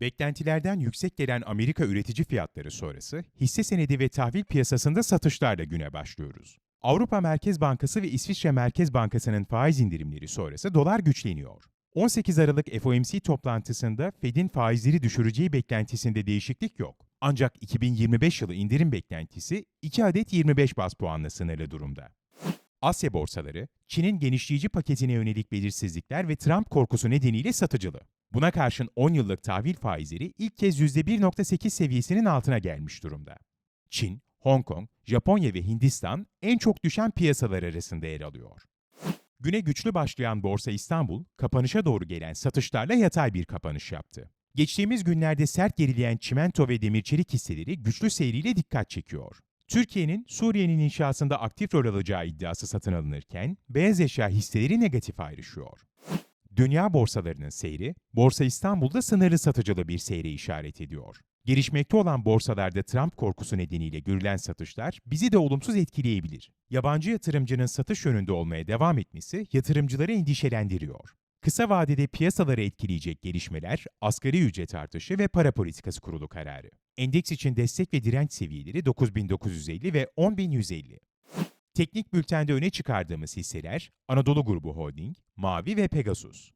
Beklentilerden yüksek gelen Amerika üretici fiyatları sonrası hisse senedi ve tahvil piyasasında satışlarla güne başlıyoruz. Avrupa Merkez Bankası ve İsviçre Merkez Bankası'nın faiz indirimleri sonrası dolar güçleniyor. 18 Aralık FOMC toplantısında Fed'in faizleri düşüreceği beklentisinde değişiklik yok. Ancak 2025 yılı indirim beklentisi 2 adet 25 bas puanla sınırlı durumda. Asya borsaları, Çin'in genişleyici paketine yönelik belirsizlikler ve Trump korkusu nedeniyle satıcılı. Buna karşın 10 yıllık tahvil faizleri ilk kez %1.8 seviyesinin altına gelmiş durumda. Çin, Hong Kong, Japonya ve Hindistan en çok düşen piyasalar arasında yer alıyor. Güne güçlü başlayan Borsa İstanbul, kapanışa doğru gelen satışlarla yatay bir kapanış yaptı. Geçtiğimiz günlerde sert gerileyen çimento ve demir çelik hisseleri güçlü seyriyle dikkat çekiyor. Türkiye'nin Suriye'nin inşasında aktif rol alacağı iddiası satın alınırken, beyaz eşya hisseleri negatif ayrışıyor. Dünya borsalarının seyri, Borsa İstanbul'da sınırlı satıcılı bir seyre işaret ediyor. Gelişmekte olan borsalarda Trump korkusu nedeniyle görülen satışlar bizi de olumsuz etkileyebilir. Yabancı yatırımcının satış yönünde olmaya devam etmesi yatırımcıları endişelendiriyor. Kısa vadede piyasaları etkileyecek gelişmeler, asgari ücret artışı ve para politikası kurulu kararı. Endeks için destek ve direnç seviyeleri 9950 ve 10150. Teknik bültende öne çıkardığımız hisseler Anadolu Grubu Holding, Mavi ve Pegasus.